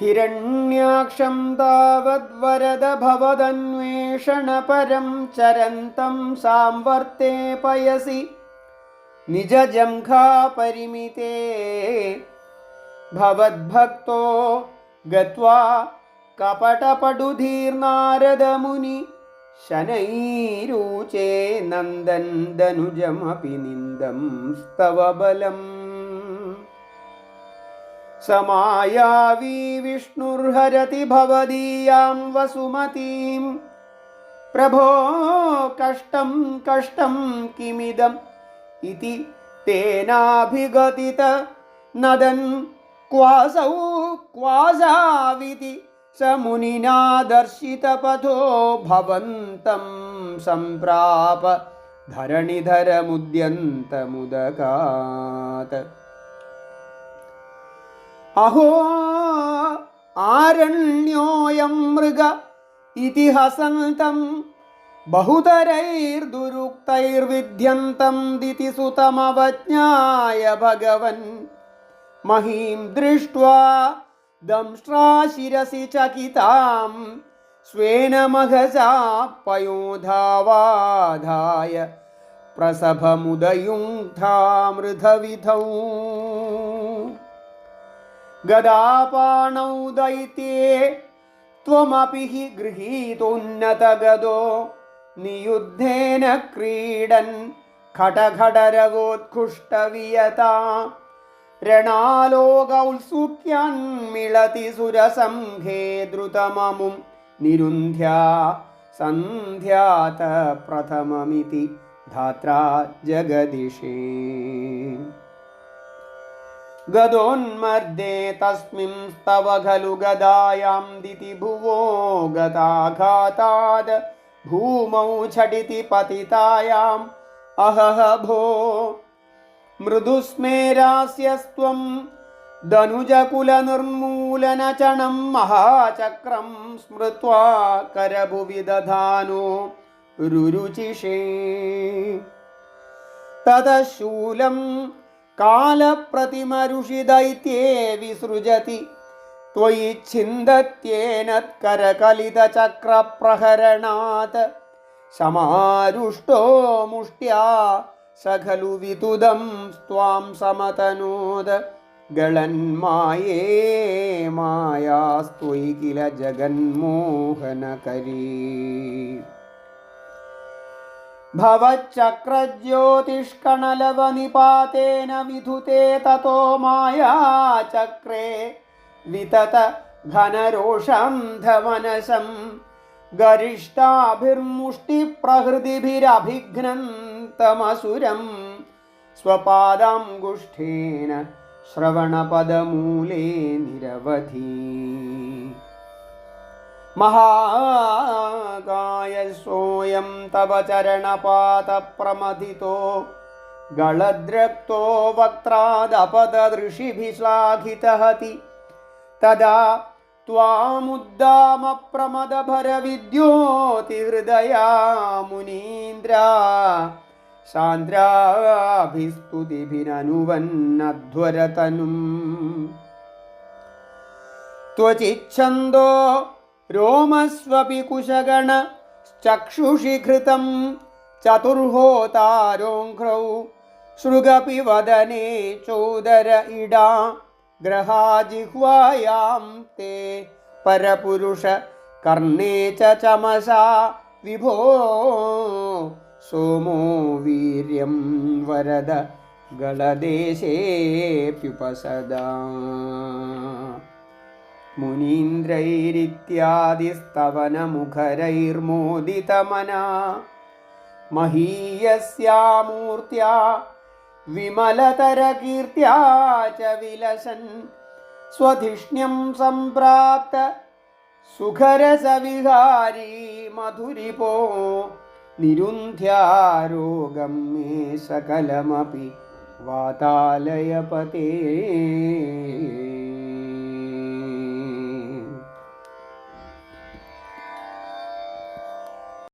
हिरण्याक्षं तावद्वरद भवदन्वेषणपरं चरन्तं सांवर्ते पयसि निजजङ्घापरिमिते भवद्भक्तो गत्वा कपटपटुधीर्नारदमुनि शनैरूचे नन्दन्दनुजमपि निन्दं स्तव बलम् समायावी विष्णुर्हरति भवदीयां वसुमतीं प्रभो कष्टं कष्टं किमिदम् इति तेनाभिगतित नदन् क्वासौ क्वासाविति स मुनिना दर्शितपथो भवन्तं सम्प्राप धरणिधरमुद्यन्तमुदकात् അഹോ ആരണ്യോയം മൃഗ ഇതിഹസന്തം ബഹുതരൈർദുരുക്തൈർവിദ്യന്തം ദിതി സുതമവജ്ഞായ ഭഗവൻ മഹീം ദൃഷ്ട്വാ ദംഷ്ട്രാശിരസി ചകിതാം സ്വേന മഹസാ പയോധാവാധായ പ്രസഭമുദയുങ്ധാമൃതവിധൗ गदापाणौ दैत्ये त्वमपि हि गृहीतोन्नतगदो नियुद्धेन क्रीडन् खटखडरवोत्कृष्टवियता രണാലോകൗത്സുക്യന്മിളതി സുരസംഘേ ദ്രുതമമും നിരുന്ധ്യാ സന്ധ്യാത പ്രഥമമിതി ധാത്രാ ജഗദിഷേ തസ്മിൻ സ്തവ ഖലു ഗദായാം ദിതി ഭുവോ ഗതാഘാതാത് ഭൂമൗ ഝടിതി പതിതായാം അഹഹ ഭോ മൃദുസ്മേരാസ്യസ്ത്വം ധനുജകുലനിർമൂലനചണം മഹാചക്രം സ്മൃത്വാ കരഭുവി ദധാനോ രുരുചിഷേ. തതശൂലം കാലപ്രതിമരുഷിതൈത്യേ വിസൃജതി. ത്വയി ഛിന്തത്യേനത്കരകലിതചക്രപ്രഹരണാത് ശമാരുഷ്ടോ മുഷ്ട്യാ സഖലു വിതുദം സ്വാം സമതനോദ് ഗളന്മായേ ജഗന്മോഹനകരീ. भवच्चक्रज्योतिष्कणलवनिपातेन विधुते ततो मायाचक्रे वितत घनरोषन्धमनसं गरिष्ठाभिर्मुष्टिप्रहृतिभिरभिघ्नन्तमसुरं स्वपादाङ्गुष्ठेन श्रवणपदमूले निरवधि महाकाय सोऽयं तव चरणपातप्रमथितो गलद्रक्तो वक्त्रादपदऋषिभिः श्लाघितहति तदा त्वामुद्दामप्रमदभरविद्योतिहृदया मुनीन्द्रा सान्द्राभिस्तुतिभिरनुवन्नध्वरतनुम् त्वचिच्छन्दो रोमस्वपि कुशगण चक्षुषि घृतं चतुर्होतारोङ्घ्रौ सृगपि वदने चोदर इडा ग्रहाजिह्वायां ते परपुरुष कर्णे च चमसा विभो सोमो वीर्यं वरद गलदेशेऽप्युपसदा मुनीन्द्रैरित्यादिस्तवनमुखरैर्मोदितमना महीयस्या मूर्त्या विमलतरकीर्त्या च विलसन् स्वधिष्ण्यं सम्प्राप्त सुखरसविहारी मधुरिपो निरुन्ध्यारोगं मे सकलमपि वातालयपते